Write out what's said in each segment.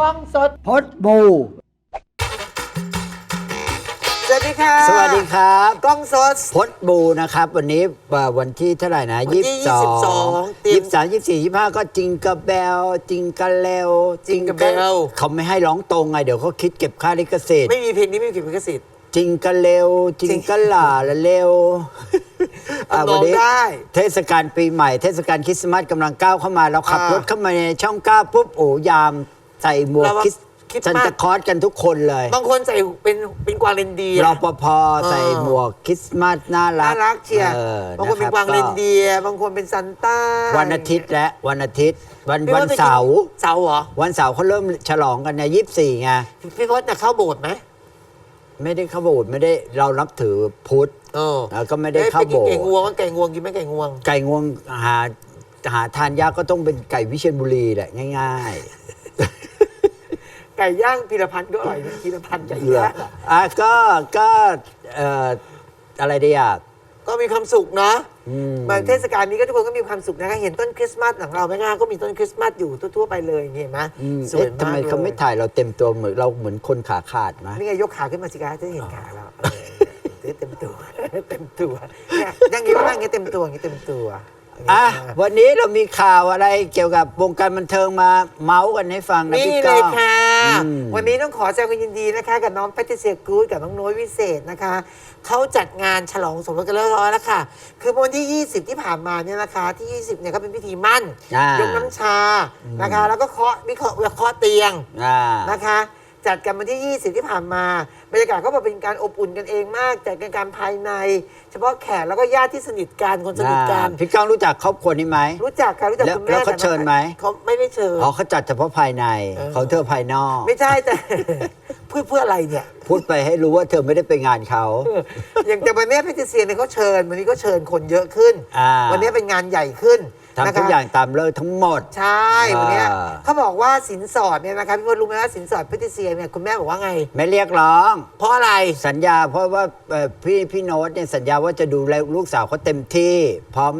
กล้องสดพดบูสวัสดีค่ะสวัสดีครับกล้องสด พดบูนะครับ วันนี้เอ่อวันที่เท่าไหร่นะวันที่ยี่สิบสอง22เตรียมยี่สิบสามยี่สิบสี่ยี่สิบห้าก็จิงกระเบลจิงกระเลวจิงกระเบล เขาไม่ให้ร้องตรงไงเดี๋ยวเขาคิดเก็บค่าลิขสิทธิ์ไม่มีเพลงนี้ไม่มีลิขสิทธิ์ จิงกระเลวจิงกระหล่าละเลวอะร้องได้ เทศกาลปีใหม่ เทศกาลคริสต์มาสกำลังก้าวเข้ามาเราขับอ่ารรถเข้ามาในช่องก้าวปุ๊บโอ้ยาม ใส่หมวกเราว่าคริสคริสต์ซันมาสตาคลอสกันทุกคนเลยบางคนใส่เป็นเป็นกวางเรนเดียร์ รปภใส่หมวกคริสต์มาสน่ารัน่ากรักเชียร์ออบางคนเป็ะรับนกวางเรนเดียร์บางคนเป็นซันต้าวันอาทิตย์และวันอาทิตย์วันพี่วันพจไปกิเสาร์เสาร์เหรอ วันเสาร์เขาเริ่มฉลองกันเนี่ยยี่สิบสี่ไงพี่พจน์จะเข้าโบสถ์ไหมไม่ได้เข้าโบสถ์ไม่ได้เรานับถือพุทธ เออแล้วก็ไม่ได้อ้ยเข้าไปกินโบสถ์ไก่งวงก็ไก่งวงกินไหมไก่งวง ไก่งวงหาหาทานยากก็ต้องเป็นไก่วิเชียรบุรีแหละง่าย ไก่ย่างพีรพันธ์ก็อร่อยนะพีรพันธ์ไก่ๆเหลือย่างอะอะก็ก็เอ่ออะไรดีอะ ก็มีความสุขเนาะอืม บางเทศกาลนี้ก็ทุกคนก็มีความสุขนะคะเห็นต้นคริสต์มาสหลังเราไหมคะก็มีต้นคริสต์มาสอยู่ทั่วๆไปเลยเห็นไหมอืมสวยเอ๊ะมากทำไมเขาไม่ลยถ่ายเราเต็มตัวเหมือนเราเหมือนคนขาขาดไหมนี่ไงยกขาขึ้นมาสิคะจะได้เห็นขาเราเออเต็มตัว เต็มตัวเนี่ยอยังงี้ก็นั่งอย่างงี้เต็มตัวอย่างงี้เต็มตัว อะวันนี้เรามีข่าวอะไรเกี่ยวกับวงการบันเทิงมาเมาส์กันให้ฟังนะนี่พี่เลก้อยง ค่ะ อืม วันนี้ต้องขอแสดงความยินดีนะคะ กับน้องแพทริเซียกูดกับน้องโน้ยวิเศษนะคะ เขาจัดงานฉลองสมรสกันเรียบร้อยแล้วค่ะ คือวันที่ 20 ที่ผ่านมาเนี่ยนะคะ ที่ 20 เนี่ยก็เป็นพิธีมั่นอ่ายกน้ำชานะคะ แล้วก็เคาะวิเคราะห์เคาะเตียงอ่า นะคะ จัดกันวันที่ 20 ที่ผ่านมา บรรยากาศก็แบบเป็นการอบอุ่นกันเองมาก จัดกันการภายใน เฉพาะแขกแล้วก็ญาติที่สนิทกันคนสนิทกันอ่าพี่ก้องรู้จักครอบครัวนี้ไหม รู้จักกันรู้จักแล้วคุณแม่แล้วเขาเชิญไหม เขาไม่ได้เชิญ อ๋อเขาจัดเฉพาะภายในเออของเธอภายนอก ไม่ใช่แต่ เพื่อเพื่ออะไรเนี่ย พูดไปให้รู้ว่าเธอไม่ได้ไปงานเขา อย่างแต่วันนี้พิธีเซียนเนี่ยเขาเชิญวันนี้ก็เชิญคนเยอะขึ้น อ่า วันนี้เป็นงานใหญ่ขึ้น ทำนะคะทุกอย่างตามเลิกทั้งหมด ใช่วันเนี้ยอ่า เขาบอกว่าสินสอดเนี่ยนะคะพี่พลรู้ไหมว่าสินสอดพิธีเซียนเนี่ยคุณแม่บอกว่าไง ไม่เรียกร้อง เพราะอะไร สัญญาเพราะว่าเอ่อพี่พี่โน้ตเนี่ยสัญญาว่าจะดูแลลูกสาวเขาเต็มที่ พร้อม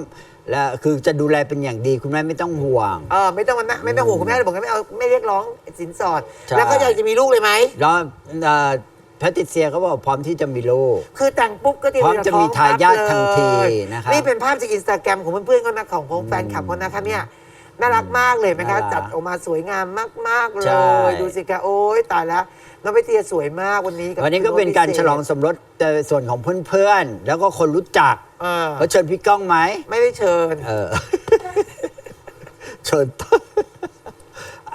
และคือจะดูแลเป็นอย่างดีคุณแม่ไม่ต้องห่วง เออไม่ต้องมันนะไม่ต้องห่วงคุณแม่บอกว่าไม่เอาไม่เรียกร้องสินสอด ใช่ แล้วก็อยากจะมีลูกเลยไหม แล้วเอ่อ แพทริเซียเขาบอกพร้อมที่จะมีลูก คือแต่งปุ๊บก็เตรียมพร้อมจะมีท้องทายาทปั๊บทันทีเลยนะครับนี่เป็นภาพจากอินสตาแกรมของเพื่อนๆเขานะของของแฟนคลับเขานะคะเนี่ยน่ารักมากเลยนะคะ น่ารักจัดออกมาสวยงามมาก ๆ เลใช่ ย ดูสิคะโอ๊ยตายแล้วน้องไปเทียสวยมากวันนี้บวันนี้ก็เป็นการฉลองสมรสแต่ส่วนของเพื่อนๆ แล้วก็คนรู้จักเออเขาเชิญพี่ก้องไหมไม่ได้เชิญ เออ เชิญ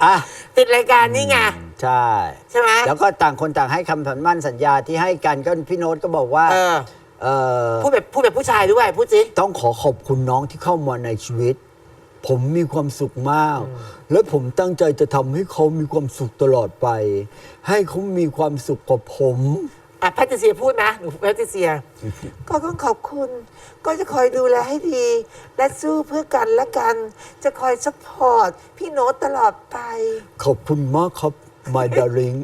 อะ ติดรายการนี่ไง ใช่ ใช่ไหม แล้วก็ต่างคนต่างให้คำสัญมั่นสัญญาที่ให้กันก็พี่โน้ตก็บอกว่า เออ เออพูดแบบพูดแบบผู้ชายด้วยพูดสิ ต้องขอขอบคุณน้องที่เข้ามาในชีวิต ผมมีความสุขมาก และผมตั้งใจจะทำให้เขามีความสุขตลอดไป ให้เขามีความสุขกับผม อะแพทริเซียพูดนะหนูแพทริเซีย ก็ต้องขอบคุณ ก็จะคอยดูแลให้ดี และสู้เพื่อกันและกัน จะคอยซัพพอร์ตพี่โน้ตตลอดไป ขอบคุณมากครับ my darling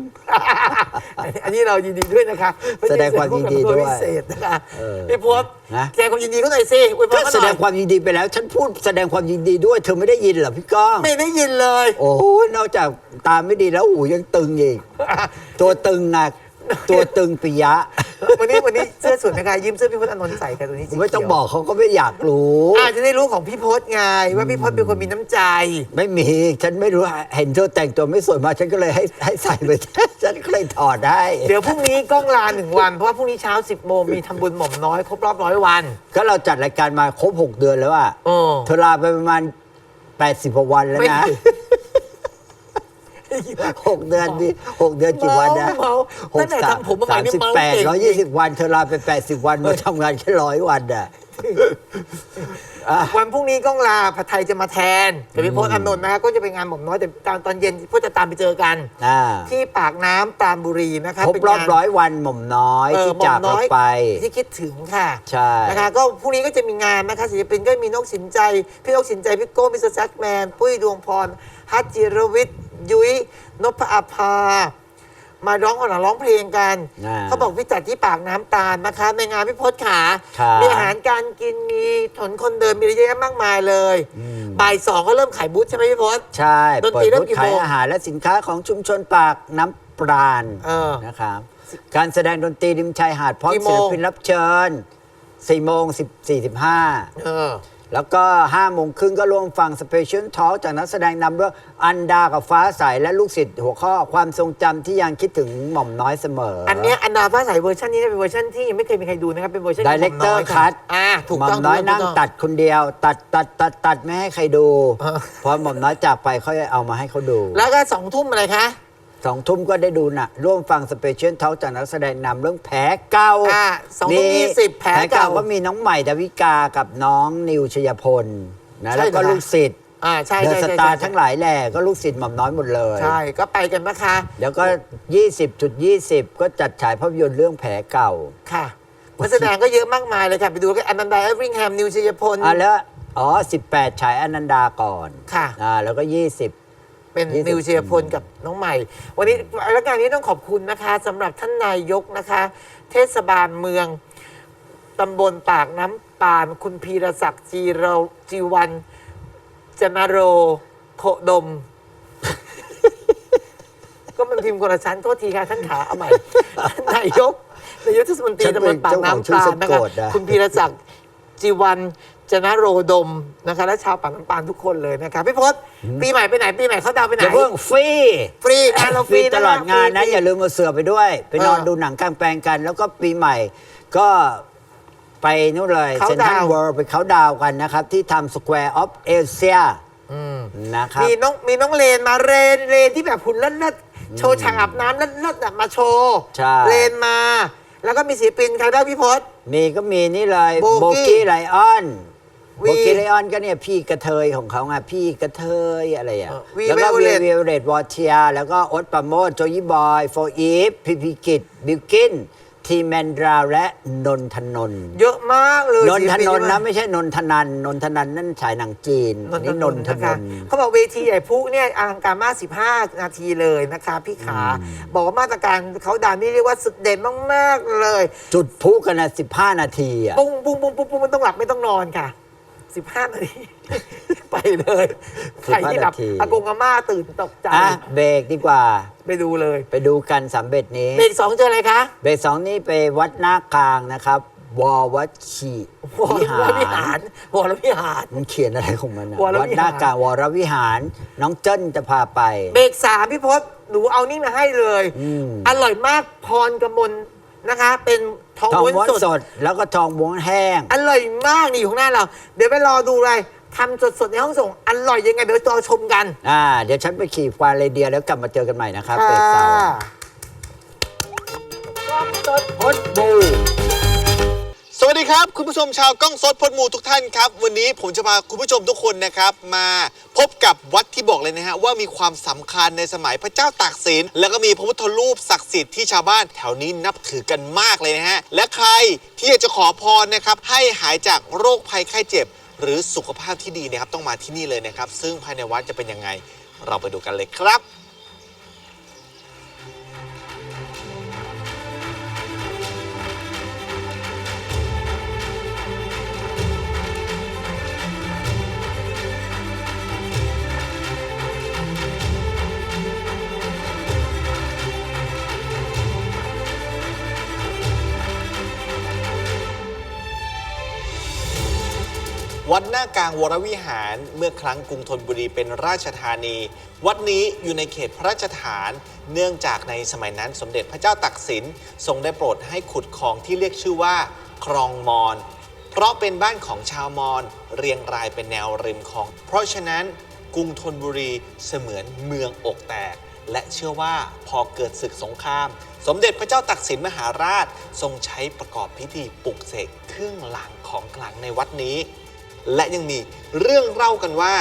อันนี้เรายินดีด้วยนะคะแสดงความยินดีด้วยพิเศษนะคะเออพี่พศนะแสดงความยินดีก็หน่อยสิอวยพรก็เขาแสหดน่องยความยินดีไปแล้ว ฉันพูดแสดงความยินดีด้วย เธอไม่ได้ยินเหรอพี่ก้อง ไม่ได้ยินเลย โอ้ยนอกจากตาไม่ดีแล้วหูยังตึงอีก ตัวตึงหนัก ตัวตึงปิยะ วันนี้วันนี้เสื้อสวยไหมคะยืมเสื้อพี่พศอานนท์ใส่ค่ะตัวนี้สีไม่ต้องเขียวบอกเขาก็ไม่อยากรู้ อาจจะได้รู้ของพี่พศไงว่าพี่พศเป็นคนมีน้ำใจ ไม่มี ฉันไม่รู้ เห็นเธอแต่งตัวไม่สวยมา ฉันก็เลยให้ให้ใส่ไป ฉันก็เลยถอดได้ เดี๋ยวพรุ่งนี้กล้องลาหนึ่งวันเพราะว่าพรุ่งนี้เช้า 10โมงมีทำบุญหม่อมน้อยครบรอบร้อยวัน ก็เราจัดรายการมาครบ 6 เดือนแล้วอะโอ้เธอลาไปประมาณ 80กว่าวันแล้วไม่นะ หกเดือนดิหกเดือนกี่วันนะเมาเมาตั้งแต่ทำผมมาใหม่สามนี่สิบเมาแปดเก่งร้อยยี่สิบวันเธอลาไปแปดสิบวันมาทำงานแค่ร้อยวันอะวันพรุ่งนี้กล้องลาผัดไทยจะมาแทนแต่พี่พศอานนท์นะคะก็จะไปงานหม่อมน้อยแต่ตอนตอนเย็นพวกจะตามไปเจอกันอ่าที่ปากน้ำปรามบุรีนะคะครบเป็นรอบงานร้อยวันหม่อมน้อยเออที่หม่อจากมเราน้อยไปที่คิดถึงค่ะใช่นะคะก็พรุ่งนี้ก็จะมีงานนะคะศิลปินก็มีนกสินใจ พี่นกสินใจพี่โก้มิสเตอร์แจ็คแมน ปุ้ยดวงพรฮัตจิรวิทย์ ยุ้ยนพอาภา มาร้องหลังร้องเพลงกัน อ่าเขาบอกพิจัดที่ปากน้ำตาลนะคะ ในงานพิพศขาครับ มีอาหารการกินมีถนนคนเดินมีอะไรเยอะแยะมากมายเลยอืมบ่ายสองก็เริ่มขายบูธใช่ไหมพี่พศ ใช่ดนเปิตรีดเริ่มบูธกี่ขายโมงอาหารและสินค้าของชุมชนปากน้ำปราณเออนะครับการแสดงดนตรีริมชายหาดพร้อมกี่โมศิง ลปินรับเชิญ4โมง10 45 เออ แล้วก็5โมงครึ่งก็ร่วมฟังสเปเชียลทอ l k จากนักแสดงนำด้วยอันดากับฟ้าใสและลูกศิษย์หัวข้อความทรงจำที่ยังคิดถึงหม่อมน้อยเสมออัอันเนี้ยอันดาฟ้าใสเวอร์ชันนี้เนี่ยเป็นเวอร์ชันที่ยังไม่เคยมีใครดูนะครับเป็นเวอร์ชันดีเลกเตอร์ของหม่คัยตอ่าถูกหม่อต้องมน้อยถูกนั่งถูก ตัดคนเดียว ตัดตัดตัดตัดไม่ให้ใครดู เออ พอหม่อมน้อยจากไปเขาจะเอามาให้เขาดู แล้วก็สองทุ่มอะไรคะ สองทุ่มก็ได้ดูนะร่วมฟังสเปเชียลทอ l k จากนักแสดงนำเรื่องแผลเก่าอ่าสองทุ่มยี่สิบแผลเก่าก็มีน้องใหม่ดาวิกากับน้องนิวชยพลนะใช่แล้วก็เหรอคะลูกศิษย์อ่าใช่เดอะใช่สใช่ตาร์ใช่ทั้งหลายแหล่ก็ลูกศิษย์หม่อมน้อยหมดเลย ใช่ก็ไปกันนะคะแล้วก็ 20.20 ก็จัดฉายภาพยนตร์เรื่องแผลเก่า ค่ะนักแสดงก็เยอะมากมายเลยค่ะ ไปดูกันอนันดาเอฟริงแฮมนิวชัยพล อะแล้วอ๋อ 18 ฉายอนันดาก่อนค่ะ อ่าแล้วก็ 20 เป็นยี่สิบนิวชัยพลกับน้องใหม่ วันนี้รายการนี้ต้องขอบคุณนะคะสำหรับท่านนายกนะคะ เทศบาลเมืองตำบลปากน้ำปาน คุณพีรศักดิ์จีเราจีวันจนโรโคดม ก็มันพิมพ์คนละชั้นโทษทีค่ะท่านขาเอาใหม่ท่านนายกนายกเทศมนตรีฉันตำเป็บลนปากเจ้าของน้ำชื่อปาสะนนะกคะดนะ คุณพีรศักดิ์จีวัน จนโรดมนะคะและชาวปากน้ำปานทุกคนเลยนะคะพี่พศปีใหม่ไปไหนปีใหม่เขาดาวน์ไปไหนอย่าเพิ่งฟรีฟรีงานเราฟรีตลอดงานนะ ฟรี อย่าลืมมาเสือไปด้วย ไปนอนเออดูหนังกลางแปลงกัน แล้วก็ปีใหม่ก็ไปนู่นเลยเขาเซนทรัลดาวน์เวิลด์ไปเขาดาวน์กันนะครับ ที่ทำสแควร์ออฟเอเชียนะครับ มีน้องมีน้องเลนมาเรนเรนที่แบบหุ่นเลิศๆโชว์ฉากอาบน้ำเลิศๆน่ะมาโชว์ใช่เลนมา แล้วก็มีศิลปินใครบ้างพี่พศ มีก็มีนี่เลยโบกี้ โบกี้ไลออน วีโบกี้ไลออนก็เนี่ยพี่กระเทยของเขาไงพี่กระเทยอะไรอะเออวีแล้วก็ Violet วีวิเรตวอเทียแล้วก็โอ๊ตปราโมดโจยี่บอยโฟอีฟพีพีกิจบิวกิน ทีแมนดราและนนทนนท์เยอะมากเลยนนทนนท์นะศิลปิไม่ใช่นนทนันนนทนันนั่นฉายหนังจีนนนทนี่นนนนท์ทนะนคะนท์ เขาบอกเวทีใหญ่พุเนี่ยอลังการมาก 15 นาทีเลยนะคะ พี่ขา บอกว่ามาตรการเขาดาวน์นี่เรียกว่าสุดเด่นมาก ๆ เลย จุดพลุกันนะ15 นาทีอะ ปุ้งปุ้งปุ้งปุ้งปุ้งไม่ต้องหลับไม่ต้องนอนค่ะ 15นาที ไปเลยใครที่หลับนาที อากงอาม่าตื่นตกใจอะเบรกดีกว่า ไปดูเลยไปดูกันสามเบ็ดนี้ เบรกสองเจออะไรคะ เบรกสองนี่ไปวัดหน้ากลางนะครับ วอวัดชีวรวิหาร วรวิหาร มันเขียนอะไรของมันอะวรวิหาร วัดหน้ากลางวรวิหาร น้องเจิ้นจะพาไป เบรกสามพี่พศหนูเอานี่มาให้เลย อืม อร่อยมากพรกมล นะคะ เป็นทองทองม้วนม้วนสดสดแล้วก็ทองม้วนแห้ง อร่อยมากนี่อยู่ข้างหน้าเรา เดี๋ยวไปรอดูเลยทำสดๆ ในห้องส่ง อร่อยยังไง เดี๋ยวรอชมกันอ่า เดี๋ยวฉันไปขี่ควายเรเดียแล้วกลับมาเจอกันใหม่นะครับเบรกสองค่ะพดบู สวัสดีครับ คุณผู้ชมชาวกล้องสดพดมูทุกท่านครับ วันนี้ผมจะพาคุณผู้ชมทุกคนนะครับ มาพบกับวัดที่บอกเลยนะฮะว่ามีความสำคัญในสมัยพระเจ้าตากสิน แล้วก็มีพระพุทธรูปศักดิ์สิทธิ์ที่ชาวบ้านแถวนี้นับถือกันมากเลยนะฮะ และใครที่อยากจะขอพรนะครับให้หายจากโรคภัยไข้เจ็บ หรือสุขภาพที่ดีนะครับต้องมาที่นี่เลยนะครับ ซึ่งภายในวัดจะเป็นยังไงเราไปดูกันเลยครับากลางวรวิหาร เมื่อครั้งกรุงธนบุรีเป็นราชธานี วัดนี้อยู่ในเขตพระราชฐาน เนื่องจากในสมัยนั้นสมเด็จพระเจ้าตักสินทรงได้โปรดให้ขุดคลองที่เรียกชื่อว่า คลองมอน เพราะเป็นบ้านของชาวมอญเรียงรายเป็นแนวริมคลอง เพราะฉะนั้นกรุงธนบุรีเสมือนเมืองอกแตก และเชื่อว่าพอเกิดศึกสงคราม สมเด็จพระเจ้าตักสินมหาราช ทรงใช้ประกอบพิธีปลุกเสกเครื่องรางของขลังในวัดนี้ และยังมีเรื่องเล่ากันว่า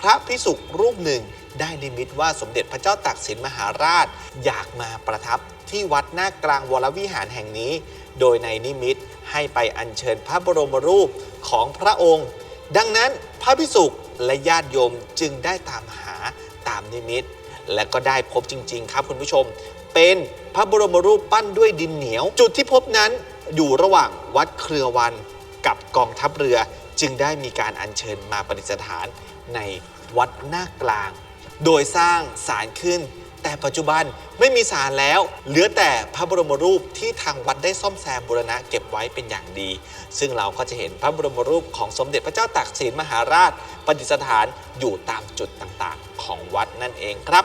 พระพิสุกรูปหนึ่งได้นิมิตว่าสมเด็จพระเจ้าตากสินมหาราช อยากมาประทับที่วัดหน้ากลางวรวิหารแห่งนี้ โดยในนิมิตให้ไปอัญเชิญพระบรมรูปของพระองค์ ดังนั้นพระพิสุกและญาติโยมจึงได้ตามหาตามนิมิต และก็ได้พบจริง ๆ ครับคุณผู้ชม เป็นพระบรมรูปปั้นด้วยดินเหนียว จุดที่พบนั้นอยู่ระหว่างวัดเครือวันกับกองทัพเรือ จึงได้มีการอัญเชิญมาประดิษฐานในวัดหน้ากลาง โดยสร้างศาลขึ้น แต่ปัจจุบันไม่มีศาลแล้ว เหลือแต่พระบรมรูปที่ทางวัดได้ซ่อมแซมบูรณะเก็บไว้เป็นอย่างดี ซึ่งเราก็จะเห็นพระบรมรูปของสมเด็จพระเจ้าตากสินมหาราชประดิษฐานอยู่ตามจุดต่างๆ ของวัดนั่นเองครับ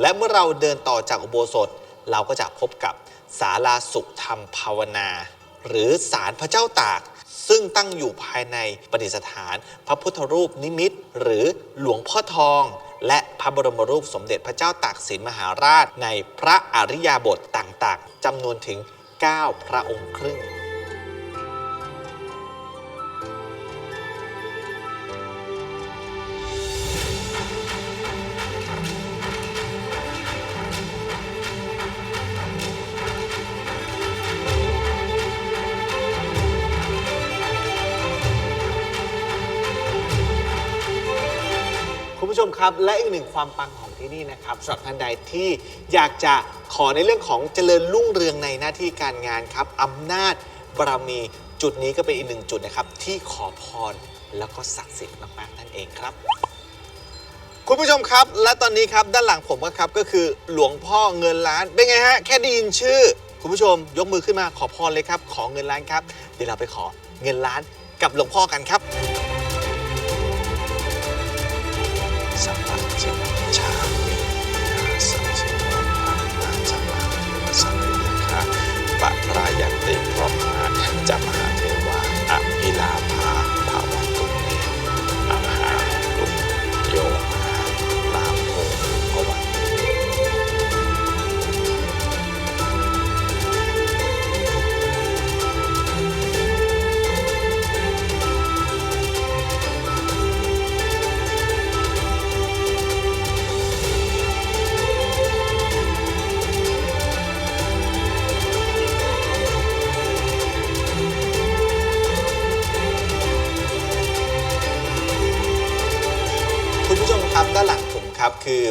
และเมื่อเราเดินต่อจากอุโบสถ เราก็จะพบกับศาลาสุขธรรมภาวนา หรือศาลพระเจ้าตาก ซึ่งตั้งอยู่ภายในประดิษฐาน พระพุทธรูปนิมิต หรือหลวงพ่อทอง และพระบรมรูปสมเด็จพระเจ้าตากสินมหาราช ในพระอริยาบทต่างๆจำนวนถึง 9 พระองค์ครึ่ง คุณผู้ชมครับ และอีกหนึ่งความปังของที่นี่นะครับสำหรับท่านใดที่อยากจะขอในเรื่องของเจริญรุ่งเรืองในหน้าที่การงานครับอำนาจบารมีจุดนี้ก็เป็นอีกหนึ่งจุดนะครับ ที่ขอพรแล้วก็ศักดิ์สิทธิ์มากๆนั่นเองครับ คุณผู้ชมครับ และตอนนี้ครับด้านหลังผมก็ครับก็คือหลวงพ่อเงินล้านเป็นไงฮะแค่ได้ยินชื่อ คุณผู้ชมยกมือขึ้นมาขอพรเลยครับ ขอเงินล้านครับเดี๋ยวเราไปขอเงินล้านกับหลวงพ่อกันครับ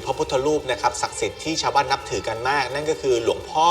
พระพุทธรูปนะครับศักดิ์สิทธิ์ที่ชาวบ้านนับถือกันมาก นั่นก็คือหลวงพ่อ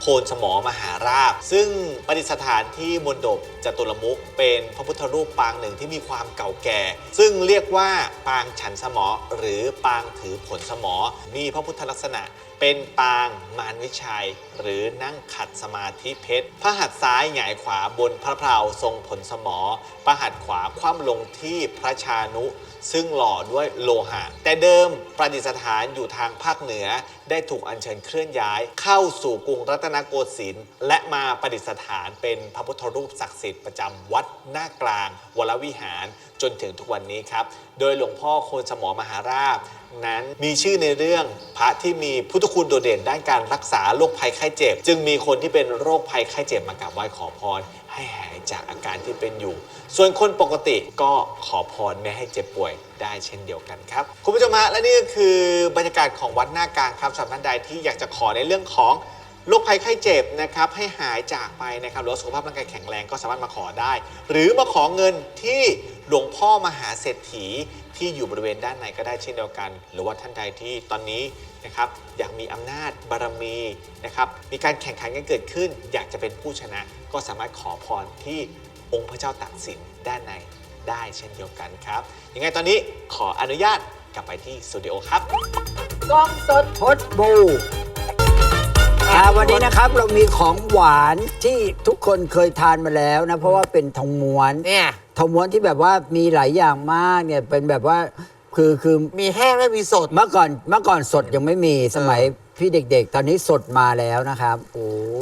โคนสมอมหาราชซึ่งประดิษฐานที่มณฑปจตุรมุขเป็นพระพุทธรูปปางหนึ่งที่มีความเก่าแก่ ซึ่งเรียกว่าปางฉันสมอหรือปางถือผลสมอมีพระพุทธลักษณะ เป็นปางมารวิชัย หรือนั่งขัดสมาธิเพชรพระหัตถ์ซ้ายหงายขวาบนพระเพลาทรงผลสมอพระหัตถ์ขวาคว่ำลงที่พระชานุ ซึ่งหล่อด้วยโลหะ แต่เดิมประดิษฐานอยู่ทางภาคเหนือได้ถูกอัญเชิญเคลื่อนย้าย เข้าสู่กรุงรัตนโกสินทร์และมาประดิษฐานเป็นพระพุทธรูปศักดิ์สิทธิ์ประจำวัดหน้ากลางวรวิหาร จนถึงทุกวันนี้ครับ โดยหลวงพ่อโคนสมอมหาราชนั้นมีชื่อในเรื่องพระที่มีพุทธคุณโดดเด่นด้านการรักษาโรคภัยไข้เจ็บ จึงมีคนที่เป็นโรคภัยไข้เจ็บมากราบไหว้ขอพร ให้หายจากอาการที่เป็นอยู่ ส่วนคนปกติก็ขอพรไม่ให้เจ็บป่วยได้เช่นเดียวกันครับคุณผู้ชมฮะและนี่ก็คือบรรยากาศของวัดหน้ากลางครับสำหรับท่านใดที่อยากจะขอในเรื่องของ โรคภัยไข้เจ็บนะครับให้หายจากไปนะครับหรือว่าสุขภาพร่างกายแข็งแรงก็สามารถมาขอได้ หรือมาขอเงินที่หลวงพ่อมหาเศรษฐีที่อยู่บริเวณด้านในก็ได้เช่นเดียวกัน หรือว่าท่านใดที่ตอนนี้นะครับอยากมีอำนาจบารมีนะครับมีการแข่งขันกันเกิดขึ้น อยากจะเป็นผู้ชนะ ก็สามารถขอพรที่องค์พระเจ้าตากสินด้านในได้เช่นเดียวกันครับยังไงตอนนี้ขออนุญาตกลับไปที่สตูดิโอครับกล้องสดพดบู อ่าวันนี้นะครับเรามีของหวานที่ทุกคนเคยทานมาแล้วนะ เพราะว่าเป็นทองม้วนเนี่ยทองม้วนที่แบบว่ามีหลายอย่างมากเนี่ยเป็นแบบว่าคือคือมีแห้งและมีสด เมื่อก่อนเมื่อก่อนสดยังไม่มีสมัยพี่เด็กๆ ตอนนี้สดมาแล้วนะครับ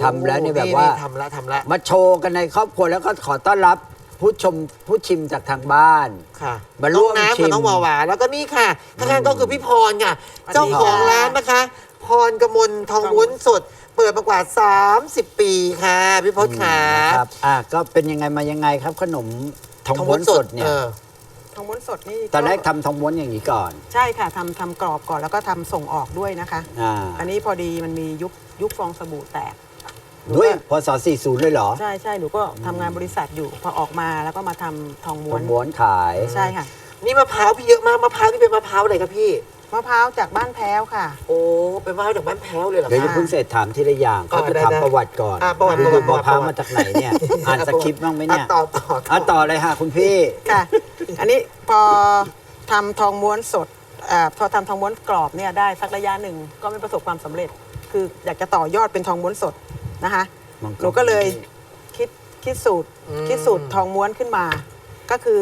ทำแล้วเนี่ยแบบว่าทำแล้วทำแล้วมาโชว์กันในครอบครัวแล้วก็ขอต้อนรับผู้ชมผู้ชิมจากทางบ้านค่ะมาร่วมน้องน้ำชิกับมน้องวาวาแล้วก็นี่ค่ะข้างๆก็คือพี่พรค่ะสวัสดีเจ้าของค่ะร้านนะคะ พรกมลทองม้วนสด เปิดมากว่า 30 ปีค่ะพี่พศขาครับอะก็เป็นยังไงมายังไงครับ ขนมทองม้วนสดเนี่ยออทองม้วนสดนี่ตอนแรกทำทองม้วนอย่างนี้ก่อน ใช่ค่ะทำทำกรอบก่อนแล้วก็ทำส่งออกด้วยนะคะ อ่า อันนี้พอดีมันมียุคยุคฟองสบู่แตกด้วยพศ40 เลยเหรอใช่ใช่หนูก็ทำงานบริษัทอยู่ พอออกมาแล้วก็มาทำทองม้วนม้วนขาย ใช่ค่ะ นี่มะพร้าวพี่เยอะมากมะพร้าวนี่เป็นมะพร้าวอะไรครับพี่ มะพร้าวจากบ้านแพ้วค่ะ โอ้เป็นมะพร้าวจากบ้านแพ้วเลยเหรอเดี๋ยวคะจะเพิ่งเสร็จถามทีละอย่างเขาจะได้ถามได้ประวัติก่อนอะประวัติดูประวัติมะพร้าวประวัติมาจากไหนเนี่ยอ่านสคริปต์บ้างไหมเนี่ยอะต่อต่ออะต่อเลยค่ะคุณพี่ ค่ะ อันนี้พอทำทองม้วนสดอาพอทำทองม้วนกรอบเนี่ยได้สักระยะหนึ่งก็ไม่ประสบความสำเร็จ คืออยากจะต่อยอดเป็นทองม้วนสดนะคะมังกร หนูก็เลยคิดคิดสูตรคิดสูตรทองม้วนขึ้นมา ก็คือ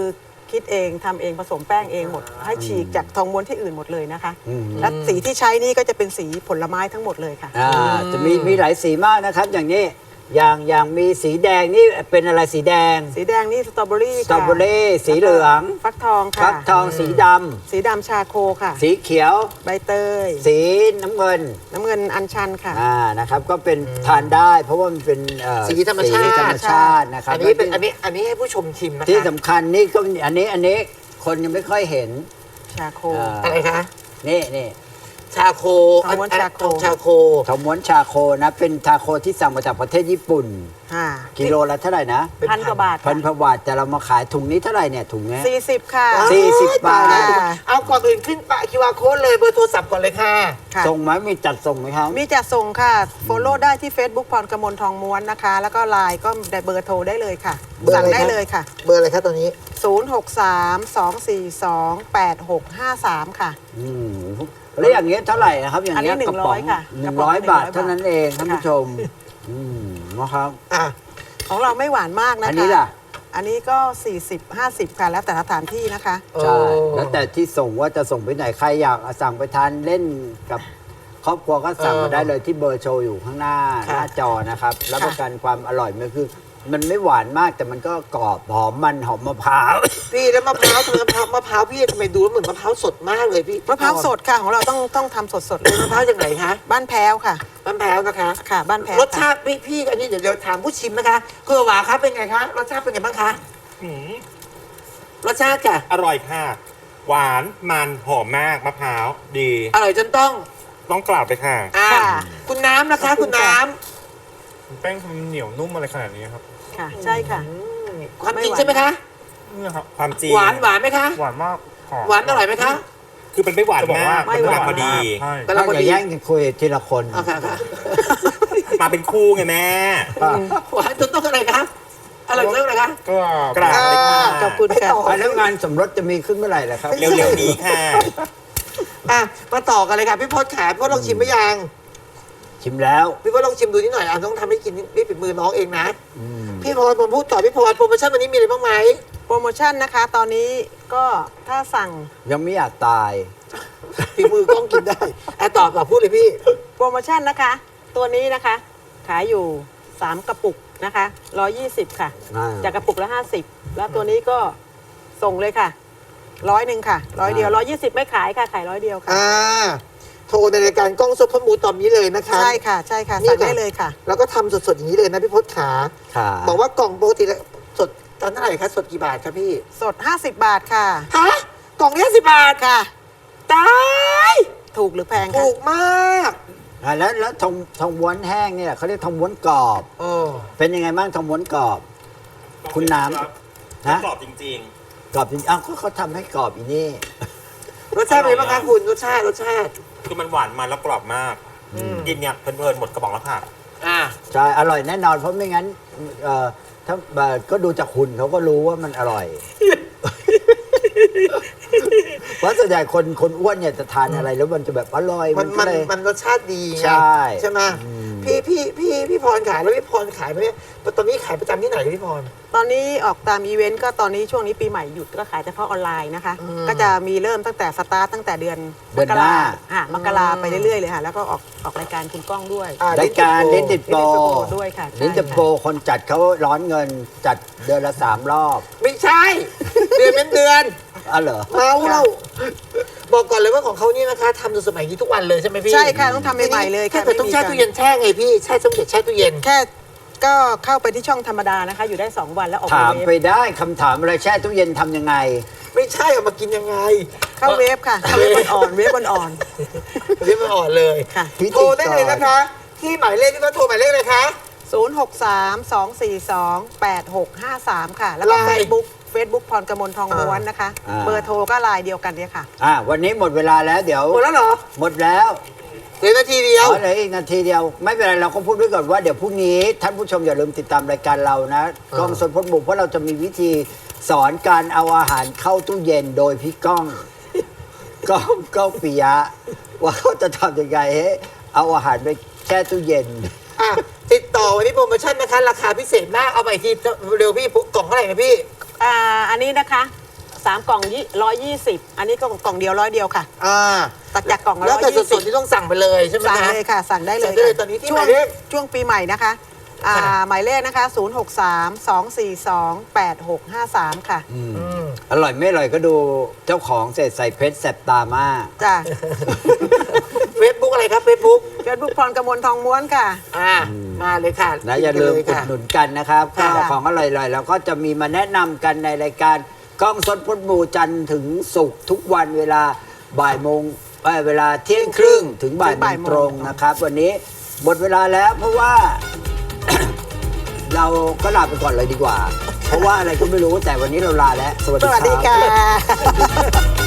คิดเองทำเองผสมแป้งเองหมด ให้ฉีกจากทองม้วนที่อื่นหมดเลยนะคะ อืม และสีที่ใช้นี่ก็จะเป็นสีผลไม้ทั้งหมดเลยค่ะ อ่าจะมีมีหลายสีมากนะครับ อย่างนี้ อย่างอย่างมีสีแดงนี่เป็นอะไรสีแดงสีแดงนี่สตรอเบอรี่สตรอเบอรี่สีเหลืองฟักทองค่ะฟักทองสีดสีดำชาโคค่ะำสีเขียวใบเตย สีน้ำเงิน น้ำเงินอัญชันค่ะอ่านะครับก็เป็นทานได้ เพราะว่ามันเป็นเอ่อสีธรรมชาติสีธรรมชาตินะครับอันนี้เป็นแล้วอันนี้อันนี้ให้ผู้ชมชิมนะคะที่สำคัญนี่ก็อันนี้อันนี้คนยังไม่ค่อยเห็นชาโคอ่าอะไรคะนี่นี่ ชาโคทองม้วนชาโคทองชาโค ทองม้วนชาโคนะ เป็นชาโคที่สั่งมาจากประเทศญี่ปุ่น ค่ะกิโลละเท่าไหร่นะเป็นพันกว่าบาทพันพบาทแต่เรามาขายถุงนี้เท่าไหร่เนี่ยถุงเนี้ย สี่สิบค่ะ สี่สิบบาทตยแล้วค่ะ เอาก่อนอื่นขึ้นปะคิวอาร์โค้ดเลยเบอร์โทรศัพท์ก่อนเลยค่ะ ค่ะ ส่งไหมมีจัดส่งไหมครับมีจัดส่งค่ะ โฟโล่ได้ที่ Facebook พรกมลทองม้วนนะคะ แล้วก็ไลน์ก็ได้เบอร์โทรได้เลยค่ะ เบอร์สั่งอะไรได้ครับ เลยค่ะ เบอร์อะไรคะตอนนี้ 063-242-8653 ค่ะ อืม แล้วอย่างเงี้ยเท่าไหร่นะครับ อย่างเงี้ยอันนี้กระป๋อง100ค่ะหนึ่งกระป๋ร้อองย100บาทเท่านั้นเองท่านค่ะผู้ชม อืมนะครับ อะ ของเราไม่หวานมากนะคะอันนี้ล่ะ อันนี้ก็ 40 50 ค่ะ แล้วแต่สถานที่นะคะ ใช่แล้วแต่ที่ส่งว่าจะส่งไปไหนใครอยากสั่งไปทานเล่นกับครอบครัวก็สั่งมาได้เลยที่เบอร์โชว์อยู่ข้างหน้าหน้าจอนะครับ รับประกันความอร่อยมันคือ มันไม่หวานมากแต่มันก็กรอบหอมมันหอมมะพร้าว พี่แล้วมะพร้าวทำไมมะพร้าวมะพร้าวพี่ทำไมดูแล้วเหมือนมะพร้าวสดมากเลยพี่มะพร้าวสดค่ะของเราต้องต้องทำสดๆเลยมะพร้าวจากไหนคะบ้านแพ้วค่ะ มะพร้าวนะคะค่ะบ้านแพ้วรสค่ะชาติพี่พี่อันนี้เดี๋ยวเดี๋ยวถามผู้ชิมนะคะคุณหวาครับเป็นไงคะรสชาติเป็นไงบ้างคะหืมรสชาติค่ะอร่อยค่ะ หวานมันหอมมากมะพร้าวดี อร่อยจนต้องต้องกราบเลยค่ะ อ่าค่ะ คุณน้ำนะคะขอบคุคุณณน้ค่ะแป้งทำเหนียวนุ่มอะไรขนาดนี้ครับ ค่ะ ใช่ค่ะำอืมความจริงใช่ไหมคะ นี่ครับความจริงหวานหวานไหมคะ หวานมากหอมหวานอร่อยไหมคะ คือมันไม่หวานมากไม่มันหวานกำลังพอดี ใช่กำลังพออย่าดี แย่งกันคุยทีละคน เอาค่ะค่ะมาเป็นคู่ไงแม่ หวานจนต้องอะไรคะอร่อยจนต้องอะไรคะ ก็กราบเลยค่ะขอบคุณค่ะอะแล้วงานสมรสจะมีขึ้นเมื่อไหร่ล่ะครับ เร็วๆนี้ค่ะ อะมาต่อกันเลยค่ะพี่พศขาพี่พศลองชิมไหมยัง ชิมแล้ว พี่พศลองชิมดูนิดหน่อยอะต้องทำให้กินนี่ฝีมือน้องเองนะ อืมพี่พรผมพูดต่อพี่พรโปรโมชั่นวันนี้มีอะไรบ้างไหมโปรโมชั่นนะคะ ตอนนี้ก็ถ้าสั่งยังไม่อยากตาย ฝีมือกล้องกินได้อะตอบตอบพูดเลยพี่ โปรโมชั่นนะคะ ตัวนี้นะคะ ขายอยู่ 3 กระปุกนะคะ 120 ค่ะ อ่า จากกระปุกละ 50 แล้วตัวนี้ก็ส่งเลยค่ะร้อยหนึ่งค่ะร้อยเดียวร้อยยี่สิบไม่ขายค่ะขายร้อยเดียวค่ะ อ่า โทรในรายการกล้องสดพมูตอนนี้เลยนะคะใช่ค่ะ ใช่ค่ะนี่สั่งค่ะได้เลยค่ะ แล้วก็ทำสดๆอย่างนี้เลยนะพี่พศขาค่ะบอกว่ากล่องปกติแล้วสดตอนเท่าไหร่คะสดกี่บาทครับพี่สด 50 บาทค่ะ ฮะกล่องนี้สิบบาทค่ะ ตายถูกหรือแพงคะถูกมากอะแล้วแล้วทองทองม้วนแห้งเนี่ยเขาเรียกทองม้วนกรอบเออเป็นยังไงบ้างทองม้วนกรอบ คุณน้ำครับฮะกรอบจริง กรอบจริงอ้าวก็เขาทำให้กรอบอีนี่รสชาติเป็นไงบ้างคะคุณรสชาติรสชาติๆ คือมันหวานมันแล้วกรอบมาก กินเนี่ยเพลินๆหมดกระป๋องแล้วค่ะ อ่า ใช่อร่อยแน่นอน เพราะไม่งั้นเอ่อถ้าเอ่อก็ดูจากหุ่นเขาก็รู้ว่ามันอร่อย เพราะส่วนใหญ่คนคนอ้วนเนี่ยจะทานอะไรแล้วมันจะแบบอร่อยมัมันนก็มันเลย มันรสชาติดีไงใช่ ใช่ไหมอืม พี่พี่พี่พี่พรขายแล้วพี่พรขายไหมเนี่ยตอนนี้ขายประจำที่ไหนพี่พร ตอนนี้ออกตามอีเวนต์ก็ตอนนี้ช่วงนี้ปีใหม่หยุดก็ขายเฉพาะออนไลน์นะคะ อืมก็จะมีเริ่มตั้งแต่สตาร์ตตั้งแต่เดือนเดือนหน้า อะมกราไปเรื่อยๆเลยค่ะ แล้วก็ออกออกรายการคุณก้องด้วยอ่รายการเล่นติดโปรเล่นติดโปรด้วยค่ะใช่ เล่นติดโปรคนจัดเขาร้อนเงินจัดเดือนละสามรอบไม่ใช่ เดือนเป็นเดือน อ๋อเหรอ เมาเรา บอกก่อนเลยว่าของเขานี่นะคะทำจนสมัยนี้ทุกวันเลยใช่ไหมพี่ใช่ค่ะต้องทำใหม่ๆเลยแค่ค่ะเกิดต้องแช่ตู้เย็นแช่ไงพี่แช่ต้องเก็บแช่ตู้เย็น แค่ก็เข้าไปที่ช่องธรรมดานะคะ อยู่ได้ 2 วันแล้วออกถามเวไปฟได้คำถามอะไรแช่ตู้เย็นทำยังไง ไม่ใช่เอามากินยังไงเข้าเวฟค่ะเข้าเวฟอ่อนๆเวฟอ่อนเรียกมันอ่อนเลยๆค่ะ โทรได้เลยนะคะ ที่หมายเลขที่เขาโทรหมายเลขเลยคะ 063-242-8653 ค่ะ แล้วก็ไลน์ Facebook Facebook พรกมลทองม้วนนะคะ อ่า เบอร์โทรก็ไลน์เดียวกันเนี่ยค่ะอ่าวันนี้หมดเวลาแล้วเดี๋ยว หมดแล้วเหรอ หมดแล้วเหลือนาทีเดียวอ๋อเหลืออีกนาทีเดียว ไม่เป็นไรเราก็พูดด้วยก่อนว่าเดี๋ยวพรุ่งนี้ ท่านผู้ชมอย่าลืมติดตามรายการเรานะกล้องสนพดบุกเพราะเราจะมีวิธีสอนการเอาอาหารเข้าตู้เย็นโดยพี่ก้อง ก้องก้องปิยะ ว่าเขาจะทำยังไงให้เอาอาหารไปแช่ตู้เย็น อะติดต่อวันนี้โปรโมชั่นนะคะ ราคาพิเศษมาก เอาไปทีเร็วพี่กล่องเท่าไหร่นะพี่ อ่าอันนี้นะคะสามกล่องร้อยยี่สิบอันนี้ก็กล่องเดียวร้อยเดียวค่ะ อ่าตักจากกล่องแล้ร้วอยแต่ยี่สสิดบๆที่ต้องสั่งไปเลยใช่ไหมสั่งคะ เลยค่ะ สั่งได้เลยสั่งได้เลยค่ะตอนนี้ที่ช่วหงมายเลขช่วงปีใหม่นะคะอ่าค่ะ หมายเลขนะคะ 0 6 3 2 4 2 8 6 5 3 ค่ะอืมอร่อยไม่อร่อยก็ดูเจ้าของเศษใส่เพชรแสบตามาก จ้ะ เฟซบุ๊กอะไรครับเฟซบุ๊กเฟซบุ๊กพรกมลทองม้วนค่ะ อ่ามาเลยค่ะนะอย่าลืมไปอุดค่ะหนุนกันนะครับค่ะข้าวของอร่อยๆแล้วก็จะมีมาแนะนำกันในรายการกล้องสดพดบูจันทร์ถึงศุกร์ทุกวันเวลาบ่ายโมงเอ้ยเวลาเที่ยงครึ่งถึงบ่ายถึงโมบ่ายงโมงตรงนะครับ วันนี้หมดเวลาแล้วเพราะว่า เราก็ลาไปก่อนเลยดีกว่า เพราะว่าอะไรก็ไม่รู้แต่วันนี้เราลาแล้ว สวัสสดีวัสดีครับ ค่ะ